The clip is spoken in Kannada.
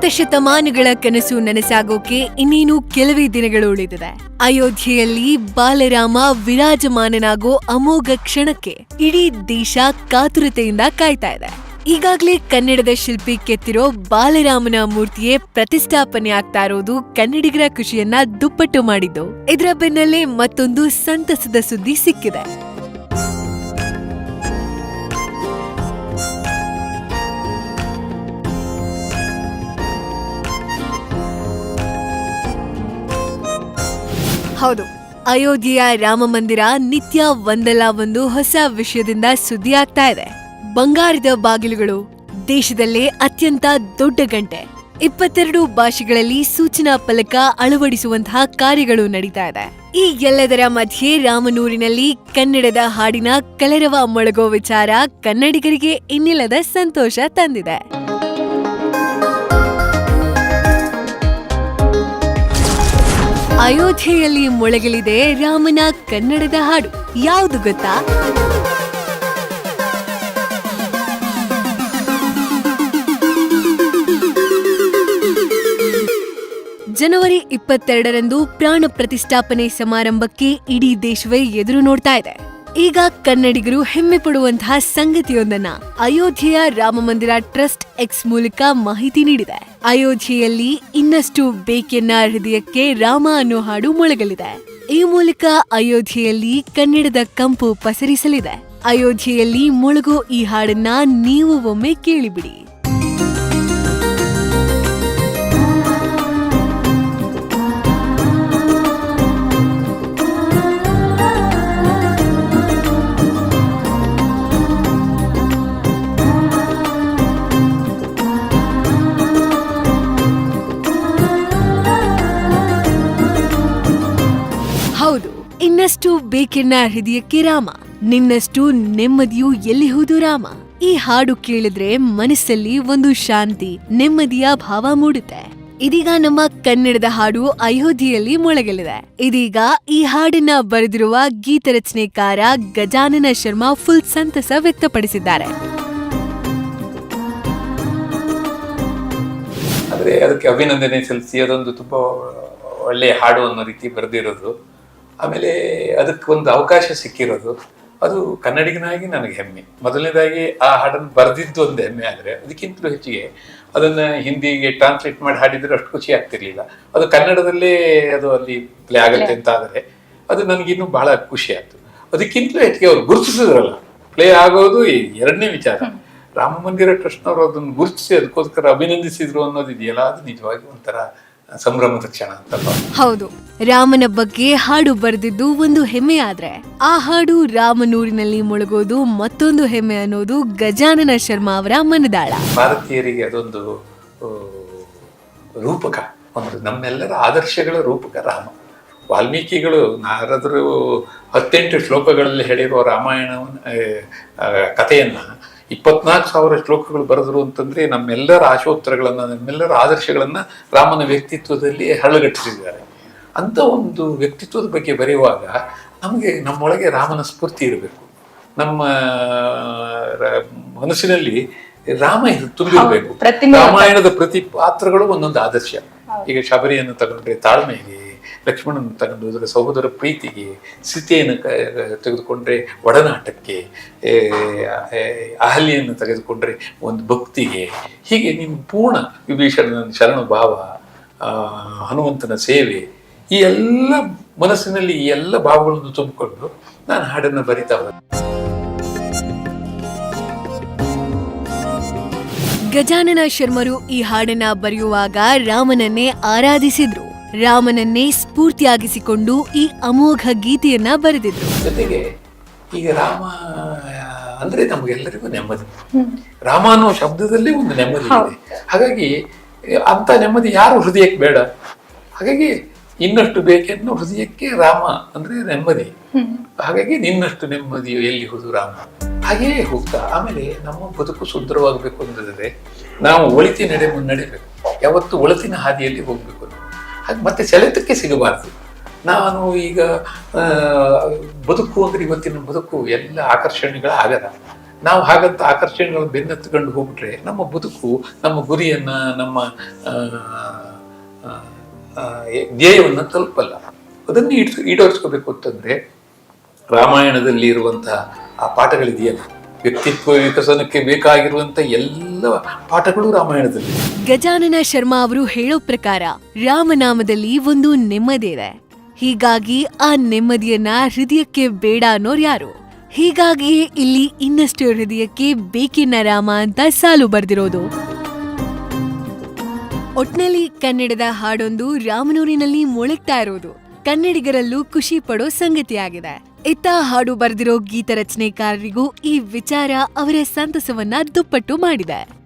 ಶತಶತಮಾನಗಳ ಕನಸು ನನಸಾಗೋಕೆ ಇನ್ನೇನು ಕೆಲವೇ ದಿನಗಳು ಉಳಿದಿದೆ. ಅಯೋಧ್ಯೆಯಲ್ಲಿ ಬಾಲರಾಮ ವಿರಾಜಮಾನನಾಗೋ ಅಮೋಘ ಕ್ಷಣಕ್ಕೆ ಇಡೀ ದೇಶ ಕಾತುರತೆಯಿಂದ ಕಾಯ್ತಾ ಇದೆ. ಈಗಾಗಲೇ ಕನ್ನಡದ ಶಿಲ್ಪಿ ಕೆತ್ತಿರೋ ಬಾಲರಾಮನ ಮೂರ್ತಿಯೇ ಪ್ರತಿಷ್ಠಾಪನೆ ಆಗ್ತಾ ಇರೋದು ಕನ್ನಡಿಗರ ಖುಷಿಯನ್ನ ದುಪ್ಪಟ್ಟು ಮಾಡಿದ್ದು. ಇದರ ಬೆನ್ನಲ್ಲೇ ಮತ್ತೊಂದು ಸಂತಸದ ಸುದ್ದಿ ಸಿಕ್ಕಿದೆ. ಹೌದು. ಅಯೋಧ್ಯೆಯ ರಾಮ ಮಂದಿರ ನಿತ್ಯ ಒಂದಲ್ಲ ಒಂದು ಹೊಸ ವಿಷಯದಿಂದ ಸುದ್ದಿ ಆಗ್ತಾ ಇದೆ. ಬಂಗಾರದ ಬಾಗಿಲುಗಳು ದೇಶದಲ್ಲೇ ಅತ್ಯಂತ ದೊಡ್ಡ ಗಂಟೆ. ಇಪ್ಪತ್ತೆರಡು ಭಾಷೆಗಳಲ್ಲಿ ಸೂಚನಾ ಫಲಕ ಅಳವಡಿಸುವಂತಹ ಕಾರ್ಯಗಳು ನಡೀತಾ ಇದೆ. ಈ ಎಲ್ಲದರ ಮಧ್ಯೆ ರಾಮನೂರಿನಲ್ಲಿ ಕನ್ನಡದ ಹಾಡಿನ ಕಲರವ ಮೊಳಗೋ ವಿಚಾರ ಕನ್ನಡಿಗರಿಗೆ ಇನ್ನಿಲ್ಲದ ಸಂತೋಷ ತಂದಿದೆ. ಅಯೋಧ್ಯೆಯಲ್ಲಿ ಮೊಳಗಲಿದೆ ರಾಮನ ಕನ್ನಡದ ಹಾಡು. ಯಾವುದು ಗೊತ್ತಾ? ಜನವರಿ ಇಪ್ಪತ್ತೆರಡರಂದು ಪ್ರಾಣ ಪ್ರತಿಷ್ಠಾಪನೆ ಸಮಾರಂಭಕ್ಕೆ ಇಡೀ ದೇಶವೇ ಎದುರು ನೋಡ್ತಾ ಇದೆ. ಈಗ ಕನ್ನಡಿಗರು ಹೆಮ್ಮೆ ಪಡುವಂತಹ ಸಂಗತಿಯೊಂದನ್ನ ಅಯೋಧ್ಯೆಯ ರಾಮಮಂದಿರ ಟ್ರಸ್ಟ್ ಎಕ್ಸ್ ಮೂಲಕ ಮಾಹಿತಿ ನೀಡಿದೆ. ಅಯೋಧ್ಯೆಯಲ್ಲಿ ಇನ್ನಷ್ಟು ಬೇಕೆನ್ನ ಹೃದಯಕ್ಕೆ ರಾಮ ಅನ್ನೋ ಹಾಡು ಮೊಳಗಲಿದೆ. ಈ ಮೂಲಕ ಅಯೋಧ್ಯೆಯಲ್ಲಿ ಕನ್ನಡದ ಕಂಪು ಪಸರಿಸಲಿದೆ. ಅಯೋಧ್ಯೆಯಲ್ಲಿ ಮೊಳಗೋ ಈ ಹಾಡನ್ನ ನೀವು ಒಮ್ಮೆ ಕೇಳಿಬಿಡಿ. ಹೌದು ಇನ್ನಷ್ಟು ಬೇಕೆನ್ನ ಹೃದಯಕ್ಕೆ ರಾಮ, ನಿನ್ನಷ್ಟು ನೆಮ್ಮದಿಯು ಎಲ್ಲಿ ಹೋದು ರಾಮ? ಈ ಹಾಡು ಕೇಳಿದ್ರೆ ಮನಸ್ಸಲ್ಲಿ ಒಂದು ಶಾಂತಿ, ನೆಮ್ಮದಿಯ ಭಾವ ಮೂಡುತ್ತೆ. ಇದೀಗ ನಮ್ಮ ಕನ್ನಡದ ಹಾಡು ಅಯೋಧ್ಯೆಯಲ್ಲಿ ಮೊಳಗಲಿದೆ. ಇದೀಗ ಈ ಹಾಡನ್ನ ಬರೆದಿರುವ ಗೀತ ರಚನೆಕಾರ ಗಜಾನನ ಶರ್ಮಾ ಫುಲ್ ಸಂತಸ ವ್ಯಕ್ತಪಡಿಸಿದ್ದಾರೆ. ಅದಕ್ಕೆ ಅಭಿನಂದನೆ ಸಲ್ಲಿಸಿ, ಅದೊಂದು ತುಂಬಾ ಒಳ್ಳೆಯ ಹಾಡು ಅನ್ನೋ ರೀತಿ ಬರೆದಿರೋದು. ಆಮೇಲೆ ಅದಕ್ಕೆ ಒಂದು ಅವಕಾಶ ಸಿಕ್ಕಿರೋದು. ಅದು ಕನ್ನಡಿಗನಾಗಿ ನನಗೆ ಹೆಮ್ಮೆ. ಮೊದಲನೇದಾಗಿ ಆ ಹಾಡನ್ನು ಬರೆದಿದ್ದು ಒಂದು ಹೆಮ್ಮೆ ಆದರೆ ಅದಕ್ಕಿಂತಲೂ ಹೆಚ್ಚಿಗೆ ಅದನ್ನು ಹಿಂದಿಗೆ ಟ್ರಾನ್ಸ್ಲೇಟ್ ಮಾಡಿ ಹಾಡಿದ್ರೆ ಅಷ್ಟು ಖುಷಿ ಆಗ್ತಿರ್ಲಿಲ್ಲ. ಅದು ಕನ್ನಡದಲ್ಲೇ ಅದು ಅಲ್ಲಿ ಪ್ಲೇ ಆಗುತ್ತೆ ಅಂತ ಆದರೆ ಅದು ನನಗಿನ್ನೂ ಬಹಳ ಖುಷಿ ಆಯ್ತು. ಅದಕ್ಕಿಂತಲೂ ಹೆಚ್ಚಿಗೆ ಅವರು ಗುರುತಿಸಿದ್ರಲ್ಲ. ಪ್ಲೇ ಆಗೋದು ಎರಡನೇ ವಿಚಾರ. ರಾಮ ಮಂದಿರ ಟ್ರಸ್ಟ್ನವರು ಅದನ್ನು ಗುರುತಿಸಿ ಅದಕ್ಕೋಸ್ಕರ ಅಭಿನಂದಿಸಿದ್ರು ಅನ್ನೋದಿದೆಯಲ್ಲ ಅದು ನಿಜವಾಗಿ ಒಂಥರ ಸಂಭ್ರಮದ ಕ್ಷಣ ಹೌದು. ರಾಮನ ಬಗ್ಗೆ ಹಾಡು ಬರೆದಿದ್ದು ಒಂದು ಹೆಮ್ಮೆ ಆದ್ರೆ ಆ ಹಾಡು ರಾಮನೂರಿನಲ್ಲಿ ಮುಳುಗೋದು ಮತ್ತೊಂದು ಹೆಮ್ಮೆ ಅನ್ನೋದು ಗಜಾನನ ಶರ್ಮಾ ಅವರ ಮನದಾಳ. ಭಾರತೀಯರಿಗೆ ಅದೊಂದು ರೂಪಕ. ಒಂದು ನಮ್ಮೆಲ್ಲರ ಆದರ್ಶಗಳ ರೂಪಕ ರಾಮ. ವಾಲ್ಮೀಕಿಗಳು ನಾರದರು ಹತ್ತೆಂಟು ಶ್ಲೋಕಗಳಲ್ಲಿ ಹೇಳಿರುವ ರಾಮಾಯಣವನ್ನು ಕಥೆಯನ್ನ ಇಪ್ಪತ್ನಾಲ್ಕು ಸಾವಿರ ಶ್ಲೋಕಗಳು ಬರೆದರು ಅಂತಂದ್ರೆ ನಮ್ಮೆಲ್ಲರ ಆಶೋತ್ತರಗಳನ್ನ ನಮ್ಮೆಲ್ಲರ ಆದರ್ಶಗಳನ್ನ ರಾಮನ ವ್ಯಕ್ತಿತ್ವದಲ್ಲಿ ಹರಳುಗಟ್ಟಿಸಿದ್ದಾರೆ. ಅಂತ ಒಂದು ವ್ಯಕ್ತಿತ್ವದ ಬಗ್ಗೆ ಬರೆಯುವಾಗ ನಮಗೆ ನಮ್ಮೊಳಗೆ ರಾಮನ ಸ್ಫೂರ್ತಿ ಇರಬೇಕು. ನಮ್ಮ ಮನಸ್ಸಿನಲ್ಲಿ ರಾಮ ಇದು ತುಂಬಿರಬೇಕು. ರಾಮಾಯಣದ ಪ್ರತಿ ಪಾತ್ರಗಳು ಒಂದೊಂದು ಆದರ್ಶ. ಈಗ ಶಬರಿಯನ್ನು ತಗೊಂಡ್ರೆ ತಾಳ್ಮೆಗೆ ಲಕ್ಷ್ಮಣನ ತಗೊಂಡು ಸಹೋದರ ಪ್ರೀತಿಗೆ ಸೀತೆಯನ್ನು ತೆಗೆದುಕೊಂಡ್ರೆ ಒಡನಾಟಕ್ಕೆ ಅಹಲ್ಯನ್ನು ತೆಗೆದುಕೊಂಡ್ರೆ ಒಂದು ಭಕ್ತಿಗೆ. ಹೀಗೆ ನಿಮ್ಮ ಪೂರ್ಣ ವಿಭೀಷಣನ ಶರಣ ಭಾವ ಹನುಮಂತನ ಸೇವೆ, ಈ ಎಲ್ಲ ಮನಸ್ಸಿನಲ್ಲಿ ಈ ಎಲ್ಲ ಭಾವಗಳನ್ನು ತುಂಬಿಕೊಂಡು ನಾನು ಹಾಡನ್ನು ಬರಿತಾ ಹೋದೆ ಗಜಾನನ ಶರ್ಮರು ಈ ಹಾಡನ್ನ ಬರೆಯುವಾಗ ರಾಮನನ್ನೇ ಆರಾಧಿಸಿದ್ರು. ರಾಮನನ್ನೇ ಸ್ಫೂರ್ತಿಯಾಗಿಸಿಕೊಂಡು ಈ ಅಮೋಘ ಗೀತೆಯನ್ನ ಬರೆದಿದ್ರು. ಜೊತೆಗೆ ಈಗ ರಾಮ ಅಂದ್ರೆ ನಮಗೆಲ್ಲರಿಗೂ ನೆಮ್ಮದಿ. ರಾಮ ಅನ್ನೋ ಶಬ್ದದಲ್ಲಿ ಒಂದು ನೆಮ್ಮದಿ ಇದೆ. ಹಾಗಾಗಿ ಅಂತ ನೆಮ್ಮದಿ ಯಾರು ಹೃದಯಕ್ಕೆ ಬೇಡ. ಹಾಗಾಗಿ ಇನ್ನಷ್ಟು ಬೇಕೆನ್ನು ಹೃದಯಕ್ಕೆ ರಾಮ ಅಂದ್ರೆ ನೆಮ್ಮದಿ. ಹಾಗಾಗಿ ನಿನ್ನಷ್ಟು ನೆಮ್ಮದಿ ಎಲ್ಲಿ ಹೋದು ರಾಮ? ಹಾಗೆಯೇ ಹೋಗ್ತಾ ಆಮೇಲೆ ನಮ್ಮ ಬದುಕು ಸುಂದರವಾಗಬೇಕು ಅಂತಂದ್ರೆ ನಾವು ಒಳಿತಿ ನಡೆ ಮುನ್ನಡೆಬೇಕು. ಯಾವತ್ತು ಒಳತಿನ ಹಾದಿಯಲ್ಲಿ ಹೋಗ್ಬೇಕು ನಾವು. ಮತ್ತೆ ಸೆಳೆತಕ್ಕೆ ಸಿಗಬಾರ್ದು. ನಾನು ಈಗ ಬದುಕು ಅಂದ್ರೆ ಇವತ್ತಿನ ಬದುಕು ಎಲ್ಲ ಆಕರ್ಷಣೆಗಳ ಆಗದ ನಾವು ಹಾಗಂತ ಆಕರ್ಷಣೆಗಳ ಬೆನ್ನತ್ತುಕೊಂಡು ಹೋಗ್ಬಿಟ್ರೆ ನಮ್ಮ ಬದುಕು, ನಮ್ಮ ಗುರಿಯನ್ನ, ನಮ್ಮ ಧ್ಯೇಯವನ್ನು ತಲುಪಲ್ಲ. ಅದನ್ನು ಈಡ್ ಈಡೇರಿಸ್ಕೋಬೇಕು ಅಂತಂದ್ರೆ ರಾಮಾಯಣದಲ್ಲಿ ಇರುವಂತಹ ಆ ಪಾಠಗಳಿದೆಯಲ್ಲ. ವ್ಯಕ್ತಿತ್ವ ವಿಕಸನಕ್ಕೆ ಬೇಕಾಗಿರುವಂತ ಎಲ್ಲ ಪಾಠಗಳು ರಾಮಾಯಣದಲ್ಲಿ. ಗಜಾನನ ಶರ್ಮಾ ಅವರು ಹೇಳೋ ಪ್ರಕಾರ ರಾಮನಾಮದಲ್ಲಿ ಒಂದು ನೆಮ್ಮದಿ ಇದೆ ಹೀಗಾಗಿ ಆ ನೆಮ್ಮದಿಯನ್ನ ಹೃದಯಕ್ಕೆ ಬೇಡ ಅನ್ನೋರು ಯಾರು? ಹೀಗಾಗಿ ಇಲ್ಲಿ ಇನ್ನಷ್ಟು ಹೃದಯಕ್ಕೆ ಬೇಕಿನ ರಾಮ ಅಂತ ಸಾಲು ಬರ್ದಿರೋದು. ಒಟ್ನಲ್ಲಿ ಕನ್ನಡದ ಹಾಡೊಂದು ರಾಮನೂರಿನಲ್ಲಿ ಮೊಳಗ್ತಾ ಇರೋದು. ಕನ್ನಡಿಗರಲ್ಲೂ ಖುಷಿ ಪಡೋ ಸಂಗತಿಯಾಗಿದೆ. ಇತ್ತ ಹಾಡು ಬರೆದಿರೋ ಗೀತ ರಚನೆಕಾರರಿಗೂ ಈ ವಿಚಾರ ಅವರ ಸಂತಸವನ್ನ ದುಪ್ಪಟ್ಟು ಮಾಡಿದೆ.